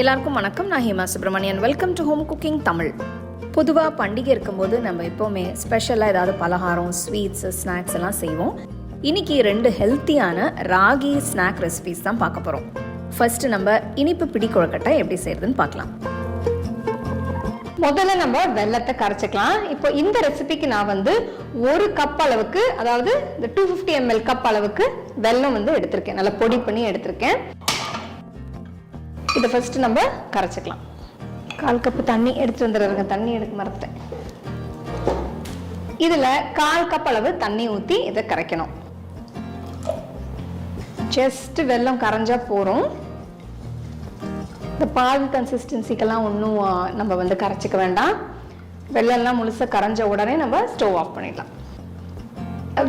எல்லாருக்கும் வணக்கம். நான் Hema Subramanian welcome to home cooking Tamil பொதுவாக பண்டிகை இருக்கும்போது நம்ம எப்போவுமே ஸ்பெஷலாக ஏதாவது பலகாரம் ஸ்வீட்ஸ் ஸ்நாக்ஸ் எல்லாம் செய்வோம். இன்னைக்கு ரெண்டு ஹெல்த்தியான ராகி ஸ்நாக் ரெசிபிஸ் தான் பார்க்க போகிறோம் ஃபர்ஸ்ட் நம்ம இனிப்பு பிடி கொழுக்கட்டை எப்படி செய்யறதுன்னு பார்க்கலாம். முதல்ல நம்ம வெள்ளத்தை கரைச்சிக்கலாம். இப்போ இந்த ரெசிபிக்கு நான் வந்து ஒரு கப் அளவுக்கு அதாவது இந்த டூ ஃபிஃப்டி எம்எல் கப் அளவுக்கு வெல்லம் வந்து எடுத்திருக்கேன். நல்லா பொடி பண்ணி எடுத்திருக்கேன். இதை ஃபஸ்ட்டு நம்ம கரைச்சிக்கலாம். கால் கப்பு தண்ணி எடுத்து வந்துடுறேன் தண்ணி எடுக்க மறந்துட்டேன். இதுல கால் கப் அளவு தண்ணி ஊற்றி இதை கரைக்கணும். ஜஸ்ட் வெல்லம் கரைஞ்சா போகிறோம் இந்த பால் கன்சிஸ்டன்சிக்கெல்லாம் ஒன்றும் நம்ம வந்து கரைச்சிக்க வேண்டாம். வெள்ளம்லாம் முழுசாக கரைஞ்ச உடனே நம்ம ஸ்டவ் ஆஃப் பண்ணிடலாம்.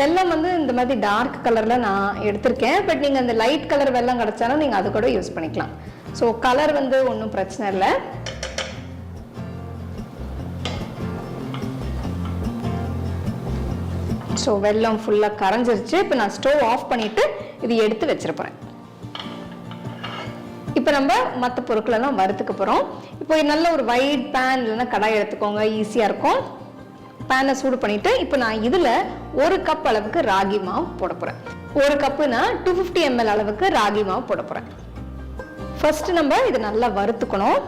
வெல்லம் வந்து இந்த மாதிரி டார்க் கலரில் நான் எடுத்திருக்கேன். பட் நீங்கள் அந்த லைட் கலர் வெள்ளம் கிடச்சாலும் நீங்கள் அது கூட யூஸ் பண்ணிக்கலாம். ஸோ கலர் வந்து ஒன்றும் பிரச்சனை இல்லை. ஸோ வெள்ளம் ஃபுல்லாக கரைஞ்சிருச்சு. இப்போ நான் ஸ்டவ் ஆஃப் பண்ணிவிட்டு இது எடுத்து வச்சிருப்பேன் இப்போ நம்ம மற்ற பொருட்களெல்லாம் வறுத்துக்க போகிறோம் இப்போ நல்ல ஒரு வைட் பேன் இல்லைன்னா கடாய் எடுத்துக்கோங்க. ஈஸியாக இருக்கும். பேனை சூடு பண்ணிவிட்டு இப்போ நான் இதில் ஒரு கப் அளவுக்கு ராகி மாவு போட போகிறேன் ஒரு கப்புனா டூ ஃபிஃப்டி எம்எல் அளவுக்கு ராகி மாவு போட போகிறேன் ஃபஸ்ட்டு நம்ம இதை நல்லா வறுத்துக்கணும்.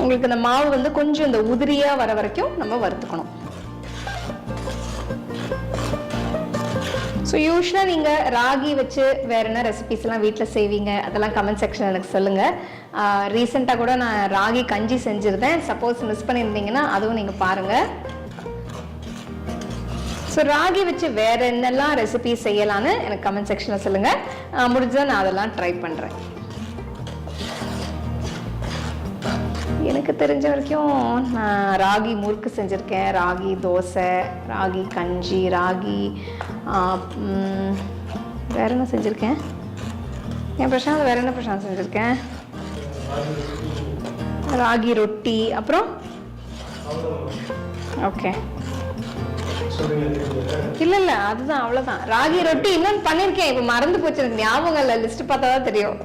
உங்களுக்கு இந்த மாவு வந்து கொஞ்சம் இந்த உதிரியாக வர வரைக்கும் நம்ம வறுத்துக்கணும். ஸோ யூஸ்வலாக நீங்கள் ராகி வச்சு வேற என்ன ரெசிபிஸ்லாம் வீட்டில் செய்வீங்க? அதெல்லாம் கமெண்ட் செக்ஷன் எனக்கு சொல்லுங்கள் ரீசெண்டாக கூட நான் ராகி கஞ்சி செஞ்சுருந்தேன். சப்போஸ் மிஸ் பண்ணியிருந்தீங்கன்னா அதுவும் நீங்கள் பாருங்கள் ஸோ ராகி வச்சு வேற என்னெல்லாம் ரெசிபி செய்யலான்னு எனக்கு கமெண்ட் செக்ஷனில் சொல்லுங்கள் முடிஞ்சால் நான் அதெல்லாம் ட்ரை பண்ணுறேன் எனக்கு தெரிஞ்ச வரைக்கும் நான் ராகி முறுக்கு செஞ்சுருக்கேன். ராகி தோசை ராகி கஞ்சி ராகி வேற என்ன செஞ்சுருக்கேன்? என் பிரசாந்த் வேற என்ன பிரசாந்த் செஞ்சுருக்கேன்? ராகி ரொட்டி அப்புறம்? ஓகே இல்ல இல்ல அதுதான் அவ்வளவுதான். ராகி ரொட்டி இன்னொன்னு பண்ணிருக்கேன். இப்ப மறந்து போச்சு. எனக்கு ஞாபகம் இல்ல. லிஸ்ட் பார்த்தா தான் தெரியும்.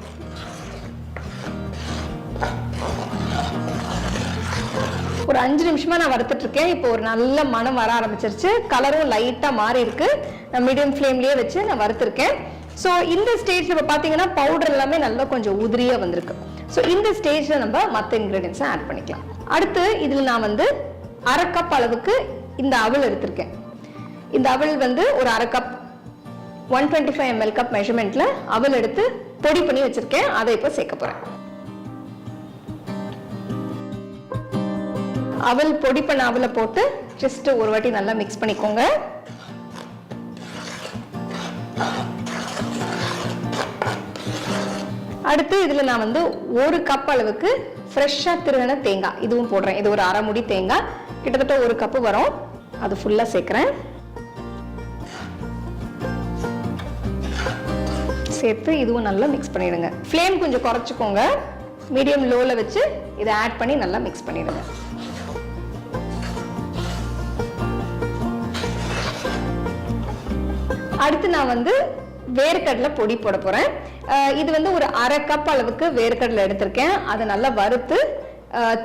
ஒரு அஞ்சு நிமிஷமா நான் வறுத்துட்டு இருக்கேன் இப்போ ஒரு நல்ல மனம் வர ஆரம்பிச்சிருச்சு. கலரும் லைட்டா மாறி இருக்கு நான் மீடியம் ஃப்ளேம்லயே வச்சு நான் வறுத்துருக்கேன். ஸோ இந்த ஸ்டேஜ்ல இப்போ பார்த்தீங்கன்னா பவுடர் எல்லாமே நல்லா கொஞ்சம் உதிரியா வந்திருக்கு. ஸோ இந்த ஸ்டேஜ்ல நம்ம மற்ற இன்கிரீடியன்ஸை ஆட் பண்ணிக்கலாம். அடுத்து இதில் நான் வந்து அரை கப் அளவுக்கு இந்த அவல் எடுத்திருக்கேன். இந்த அவல் வந்து ஒரு அரை cup one twenty five ML cup மெஷர்மெண்ட்ல அவல் எடுத்து பொடி பண்ணி வச்சிருக்கேன். அதை இப்போ சேர்க்க போறேன். அவல் பொடி பண்ண அவலை போட்டு ஜஸ்ட் ஒரு வாட்டி நல்லா மிக்ஸ் பண்ணிக்கோங்க. அடுத்து இதுல நான் வந்து ஒரு கப் அளவுக்கு ஃப்ரெஷ்ஷா திருகின தேங்காய். இதுவும் போடுறேன். இது ஒரு அரை முடி தேங்காய். கிட்டத்தட்ட ஒரு கப்பு வரும். அது ஃபுல்லா சேர்க்கிறேன். சேர்த்து இதுவும் நல்லா மிக்ஸ் பண்ணிடுங்க. ஃப்ளேம் கொஞ்சம் குறைச்சிக்கோங்க. மீடியம் லோவில் வச்சு இதை ஆட் பண்ணி நல்லா மிக்ஸ் பண்ணிடுங்க. அடுத்து நான் வந்து வேர்க்கடலை பொடி போட போறேன். இது வந்து ஒரு அரை கப் அளவுக்கு வேர்க்கடலை எடுத்திருக்கேன். அதை நல்லா வறுத்து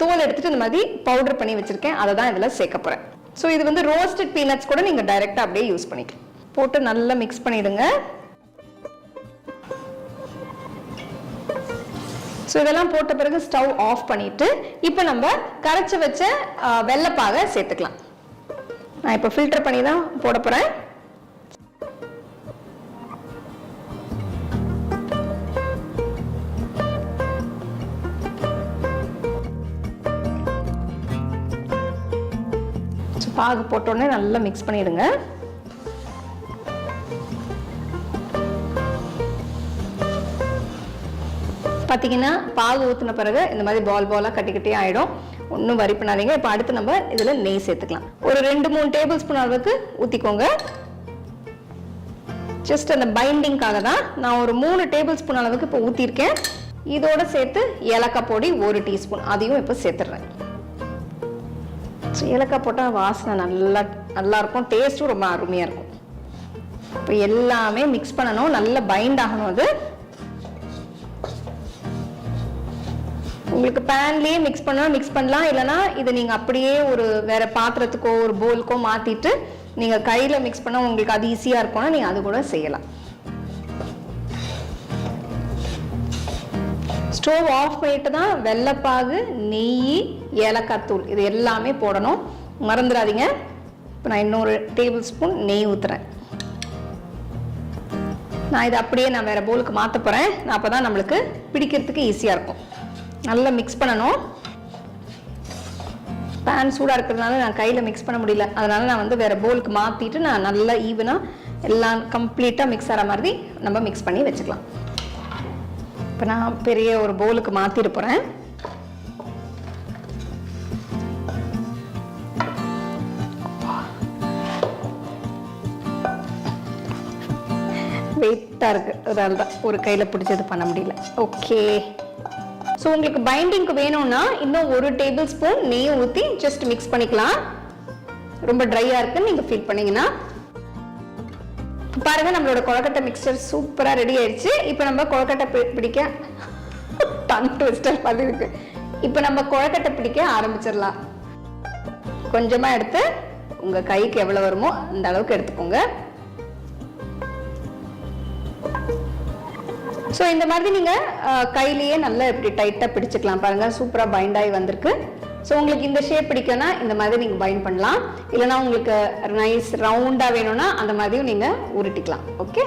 தோல் எடுத்துட்டு இந்த மாதிரி பவுடர் பண்ணி வச்சிருக்கேன். அதை தான் இதில் சேர்க்க போறேன். ஸோ இது வந்து ரோஸ்டட் பீனட்ஸ் கூட நீங்க டைரெக்டாக அப்படியே யூஸ் பண்ணிக்கலாம். போட்டு நல்லா மிக்ஸ் பண்ணிவிடுங்க ஸோ இதெல்லாம் போட்ட பிறகு ஸ்டவ் ஆஃப் பண்ணிட்டு இப்போ நம்ம கரைச்சி வச்ச அஹ், வெள்ளைப்பாகை சேர்த்துக்கலாம். நான் இப்போ ஃபில்டர் பண்ணி தான் போட போறேன். பாகு போட்டோடனே நல்லா மிக்ஸ் பண்ணிடுங்க. பார்த்தீங்கன்னா பால் ஊற்றின பிறகு இந்த மாதிரி பால் பாலாக கட்டிக்கிட்டே ஆகிடும் ஒன்றும் வரி பண்ணாதீங்க. இப்போ அடுத்து நம்ம இதில் நெய் சேர்த்துக்கலாம். ஒரு ரெண்டு மூணு டேபிள் ஸ்பூன் அளவுக்கு ஊற்றிக்கோங்க ஜஸ்ட் அந்த பைண்டிங்காக தான் நான் ஒரு மூணு டேபிள் ஸ்பூன் அளவுக்கு இப்போ ஊற்றிருக்கேன் இதோட சேர்த்து ஏலக்காய் பொடி ஒரு டீஸ்பூன் அதையும் இப்போ சேர்த்துடுறேன். ஸோ ஏலக்காய் போட்டால் வாசனை நல்லா நல்லாயிருக்கும் டேஸ்ட்டும் ரொம்ப அருமையாக இருக்கும். இப்போ எல்லாமே மிக்ஸ் பண்ணணும். நல்லா பைண்ட் ஆகணும் அது. உங்களுக்கு பேன்லேயே மிக்ஸ் பண்ணால் மிக்ஸ் பண்ணலாம். இல்லைன்னா இதை நீங்கள் அப்படியே ஒரு வேறு பாத்திரத்துக்கோ ஒரு போலுக்கோ மாற்றிட்டு நீங்கள் கையில் மிக்ஸ் பண்ணால் உங்களுக்கு அது ஈஸியாக இருக்கும்னா நீங்கள் அது கூட செய்யலாம். ஸ்டோவ் ஆஃப் பண்ணிட்டு தான் வெள்ளைப்பாகு நெய் ஏலக்காய் தூள் இது எல்லாமே போடணும். மறந்துடாதீங்க. இப்போ நான் இன்னொரு டேபிள் ஸ்பூன் நெய் ஊற்றுறேன் நான் இதை அப்படியே நான் வேறு பவுலுக்கு மாற்ற போகிறேன் அப்போ தான் நம்மளுக்கு பிடிக்கிறதுக்கு ஈஸியாக இருக்கும். நல்லா மிக்ஸ் பண்ணணும். பேன் சூடாக இருக்கிறதுனால நான் கையில் மிக்ஸ் பண்ண முடியல. அதனால நான் வந்து வேறு பவுலுக்கு மாற்றிட்டு நான் நல்லா ஈவனாக எல்லாம் கம்ப்ளீட்டாக மிக்ஸ் ஆகிற மாதிரி நம்ம மிக்ஸ் பண்ணி வச்சுக்கலாம். இப்போ நான் பெரிய ஒரு பவுலுக்கு மாற்றிட்டு போகிறேன் வெயிட்டாக இருக்குது அதனால தான் ஒரு கையில் பிடிச்சது பண்ண முடியல. ஓகே ஸோ உங்களுக்கு பைண்டிங்க்கு வேணும்னா இன்னும் ஒரு டேபிள் ஸ்பூன் நெய் ஊற்றி ஜஸ்ட் மிக்ஸ் பண்ணிக்கலாம். ரொம்ப ட்ரையாக இருக்குன்னு நீங்கள் ஃபீல் பண்ணீங்கன்னா. பாருங்க நம்மளோட கொழக்கட்டை மிக்சர் சூப்பராக ரெடி ஆயிடுச்சு. இப்போ நம்ம கொழக்கட்டை பிடிக்க டங் ட்விஸ்டர் மாதிரி இருக்கு. இப்போ நம்ம கொழக்கட்டை பிடிக்க ஆரம்பிச்சிடலாம். கொஞ்சமாக எடுத்து உங்கள் கைக்கு எவ்வளோ வருமோ அந்த அளவுக்கு எடுத்துக்கோங்க. ஸோ இந்த மாதிரி நீங்கள் கையிலேயே நல்லா இப்படி டைட்டாக பிடிச்சிக்கலாம் பாருங்கள் சூப்பராக பைண்ட் ஆகி வந்திருக்கு. ஸோ உங்களுக்கு இந்த ஷேப் பிடிக்கும்னா இந்த மாதிரி நீங்கள் பைண்ட் பண்ணலாம். இல்லைனா உங்களுக்கு நைஸ் ரவுண்டாக வேணும்னா அந்த மாதிரியும் நீங்கள் உருட்டிக்கலாம். ஓகே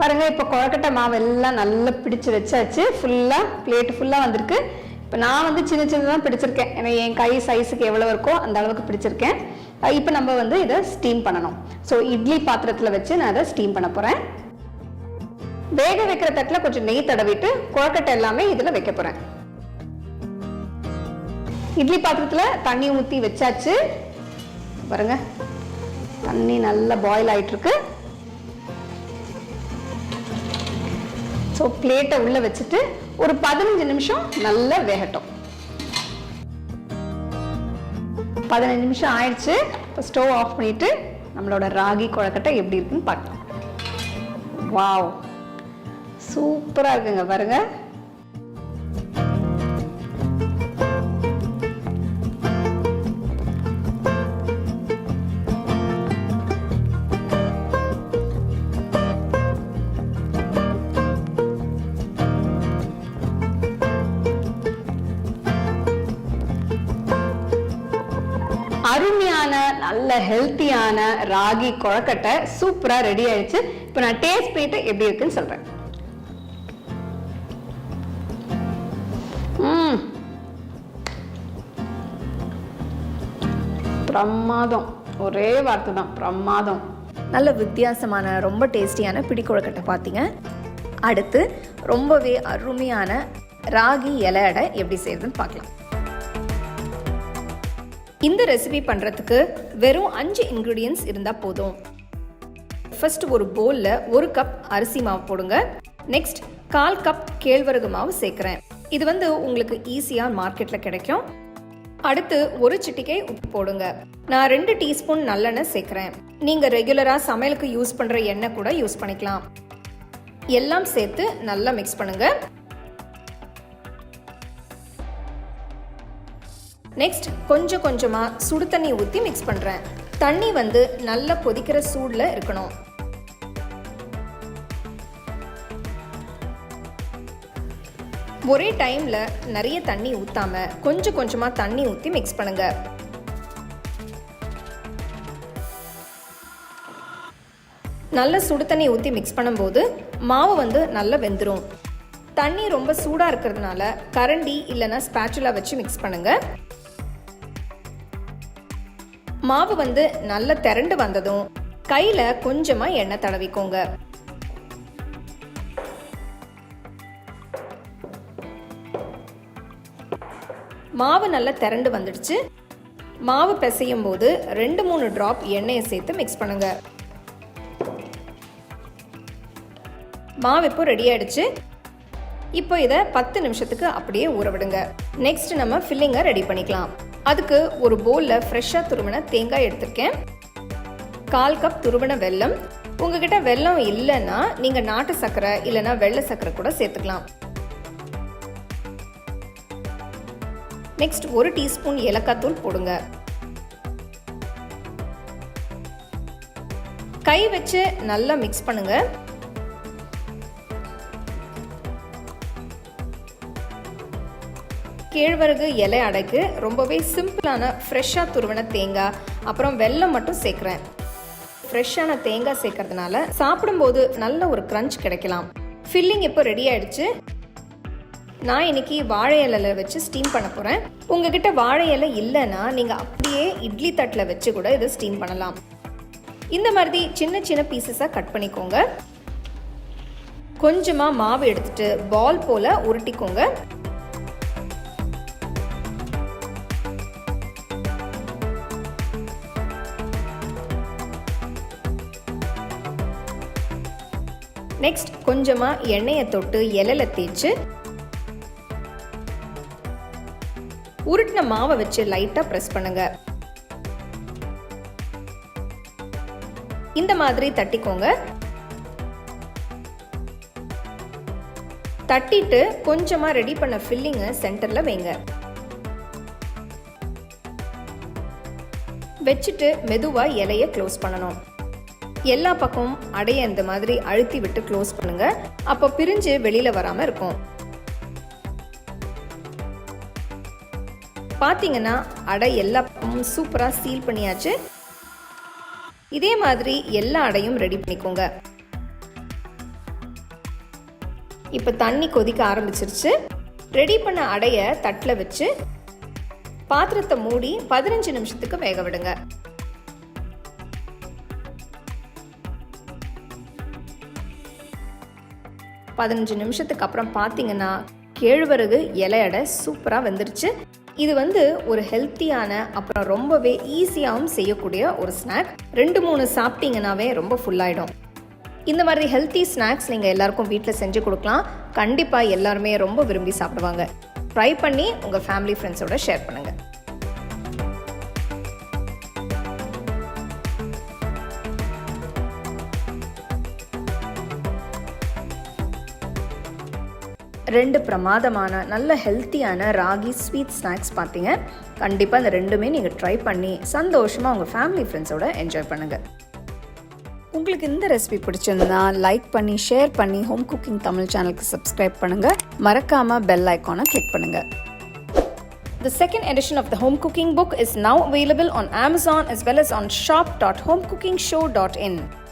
பாருங்க இப்போ கொழக்கட்டை மாவு எல்லாம் நல்லா பிடிச்சு வச்சாச்சு. ஃபுல்லாக பிளேட் ஃபுல்லாக வந்திருக்கு. இப்போ நான் வந்து சின்ன சின்னதாக பிடிச்சிருக்கேன். ஏன்னா என் கை சைஸுக்கு எவ்வளோ இருக்கோ அந்த அளவுக்கு பிடிச்சிருக்கேன். இப்போ நம்ம வந்து இதை ஸ்டீம் பண்ணணும். ஸோ இட்லி பாத்திரத்தில் வச்சு நான் அதை ஸ்டீம் பண்ண போகிறேன் வேக வைக்கிற தட்டில் கொஞ்சம் நெய் தடவிட்டு கொழக்கட்டை எல்லாமே இதில் வைக்க போகிறேன் இட்லி பாத்திரத்தில் தண்ணி ஊற்றி வச்சாச்சு. பாருங்க. தண்ணி நல்லா பாயில் ஆகிட்டுருக்கு ஸோ பிளேட்டை உள்ள வச்சுட்டு ஒரு பதினஞ்சு நிமிஷம் நல்லா வேகட்டும். பதினஞ்சு நிமிஷம் ஆயிடுச்சு. இப்போ ஸ்டவ் ஆஃப் பண்ணிட்டு நம்மளோட ராகி குழக்கட்டை எப்படி இருக்குன்னு பார்க்கலாம். வாவ் சூப்பராக இருக்குங்க பாருங்க. நல்ல ஹெல்த்தியான ராகி கொழக்கட்டை சூப்பரா ரெடி ஆயிடுச்சு. இப்போ நான் டேஸ்ட் பண்ணிட்டு எப்படி இருக்குன்னு சொல்றேன். பிரமாதம். ஒரே வார்த்தை தான் பிரமாதம். நல்ல வித்தியாசமான ரொம்ப டேஸ்டியான பிடி கொழுக்கட்டை பார்த்தீங்க அடுத்து ரொம்பவே அருமையான ராகி இலை அடை எப்படி செய்யறதுன்னு பார்க்கலாம் இந்த ரெசிபி பண்ணுறதுக்கு வெறும் அஞ்சு இன்க்ரீடியன்ஸ் இருந்தால் போதும். ஃபர்ஸ்ட் ஒரு பவுலில் ஒரு கப் அரிசி மாவு போடுங்க. நெக்ஸ்ட் கால் கப் கேழ்வரகு மாவு சேர்க்குறேன். இது வந்து உங்களுக்கு ஈஸியாக மார்க்கெட்டில் கிடைக்கும். அடுத்து ஒரு சிட்டிக்கை உப்பு போடுங்க. நான் ரெண்டு டீஸ்பூன் நல்லெண்ணெய் சேர்க்குறேன். நீங்கள் ரெகுலராக சமையலுக்கு யூஸ் பண்ணுற எண்ணெய் கூட யூஸ் பண்ணிக்கலாம். எல்லாம் சேர்த்து நல்லா மிக்ஸ் பண்ணுங்கள் நெக்ஸ்ட் கொஞ்சம் கொஞ்சமாக சுடு தண்ணி ஊற்றி மிக்ஸ் பண்ணுறேன் தண்ணி வந்து நல்லா கொதிக்கிற சூடில் இருக்கணும். ஒரே டைமில் நிறைய தண்ணி ஊற்றாம கொஞ்சம் கொஞ்சமாக தண்ணி ஊற்றி மிக்ஸ் பண்ணுங்கள் நல்ல சுடு தண்ணி ஊற்றி மிக்ஸ் பண்ணும்போது மாவு வந்து நல்லா வெந்துடும் தண்ணி ரொம்ப சூடாக இருக்கிறதுனால கரண்டி இல்லைன்னா ஸ்பேச்சுலா வச்சு மிக்ஸ் பண்ணுங்கள் மாவு வந்து நல்லா திரண்டு வந்ததும் கையில் கொஞ்சமாக எண்ணெய் தடவிக்கோங்க. மாவு நல்லா திரண்டு வந்துடுச்சு. மாவு பிசையும் போது ரெண்டு மூணு ட்ராப் எண்ணெயை சேர்த்து மிக்ஸ் பண்ணுங்க. மாவு இப்போ ரெடி ஆயிடுச்சு. இப்போ இதை பத்து நிமிஷத்துக்கு அப்படியே ஊற விடுங்க. நெக்ஸ்ட் நம்ம ஃபில்லிங்கை ரெடி பண்ணிக்கலாம். அதுக்கு ஒரு பவுலில் ஃப்ரெஷ்ஷாக துருவின தேங்காய் எடுத்திருக்கேன். கால் கப் துருவின வெல்லம். உங்ககிட்ட வெல்லம் இல்லைன்னா நீங்கள் நாட்டு சர்க்கரை இல்லைன்னா வெள்ளை சர்க்கரை கூட சேர்த்துக்கலாம். நெக்ஸ்ட் ஒரு டீஸ்பூன் ஏலக்காய் தூள் போடுங்க. கை வச்சு நல்லா மிக்ஸ் பண்ணுங்கள் கேழ்வரகு இலை அடைக்கு ரொம்பவே சிம்பிளான ஃப்ரெஷ்ஷாக துருவன தேங்காய் அப்புறம் வெல்லம் மட்டும் சேர்க்குறேன். ஃப்ரெஷ்ஷான தேங்காய் சேர்க்கறதுனால சாப்பிடும்போது நல்ல ஒரு க்ரன்ச் கிடைக்கலாம். ஃபில்லிங் இப்போ ரெடி ஆயிடுச்சு. நான் இன்னைக்கு வாழை இலையில வச்சு ஸ்டீம் பண்ண போகிறேன் உங்ககிட்ட வாழை இலை இல்லைன்னா நீங்கள் அப்படியே இட்லி தட்டில் வச்சு கூட இதை ஸ்டீம் பண்ணலாம். இந்த மாதிரி சின்ன சின்ன பீசஸாக கட் பண்ணிக்கோங்க. கொஞ்சமாக மாவு எடுத்துட்டு பால் போல் உருட்டிக்கோங்க. நெக்ஸ்ட் கொஞ்சமாக எண்ணெயை தொட்டு இலையில தேய்ச்சி உருட்டின மாவை வச்சு லைட்டாக ப்ரெஸ் பண்ணுங்க. இந்த மாதிரி தட்டிக்கோங்க. தட்டிட்டு கொஞ்சமா ரெடி பண்ண ஃபில்லிங்கை சென்டர்ல வைங்க. வச்சுட்டு மெதுவா இலைய க்ளோஸ் பண்ணணும். எல்லா பக்கமும் அடைய இந்த மாதிரி அழுத்தி விட்டு க்ளோஸ் பண்ணுங்க. அப்போ பிரிஞ்சு வெளியில வராம இருக்கும். பார்த்தீங்கன்னா அடை எல்லா பக்கமும் சூப்பராக சீல் பண்ணியாச்சு. இதே மாதிரி எல்லா அடையும் ரெடி பண்ணிக்கோங்க. இப்போ தண்ணி கொதிக்க ஆரம்பிச்சிருச்சு. ரெடி பண்ண அடையை தட்டில் வச்சு பாத்திரத்தை மூடி பதினஞ்சு நிமிஷத்துக்கு வேக விடுங்க. பதினஞ்சு நிமிஷத்துக்கு அப்புறம் பார்த்தீங்கன்னா கேழ்வரகு இலையடை சூப்பராக வந்துருச்சு. இது வந்து ஒரு ஹெல்த்தியான அப்புறம் ரொம்பவே ஈஸியாகவும் செய்யக்கூடிய ஒரு ஸ்நாக். ரெண்டு மூணு சாப்பிட்டீங்கன்னாவே ரொம்ப ஃபுல்லாயிடும் இந்த மாதிரி ஹெல்த்தி ஸ்நாக்ஸ் நீங்கள் எல்லாருக்கும் வீட்டில் செஞ்சு கொடுக்கலாம். கண்டிப்பாக எல்லாருமே ரொம்ப விரும்பி சாப்பிடுவாங்க. ட்ரை பண்ணி உங்கள் ஃபேமிலி ஃப்ரெண்ட்ஸோட ஷேர் பண்ணுங்கள் ரெண்டு பிரமாதமான நல்ல ஹெல்த்தியான ராகி ஸ்வீட் ஸ்நாக்ஸ் பார்த்தீங்க கண்டிப்பாக இந்த ரெண்டுமே நீங்கள் ட்ரை பண்ணி சந்தோஷமாக உங்கள் ஃபேமிலி ஃப்ரெண்ட்ஸோட என்ஜாய் பண்ணுங்கள் உங்களுக்கு இந்த ரெசிபி பிடிச்சிருந்தா லைக் பண்ணி ஷேர் பண்ணி ஹோம் குக்கிங் தமிழ் சேனலுக்கு சப்ஸ்கிரைப் பண்ணுங்கள் மறக்காமல் பெல் ஐக்கானை கிளிக் பண்ணுங்கள் The second edition of the home cooking book is now available on Amazon as well as on shop.homecookingshow.in.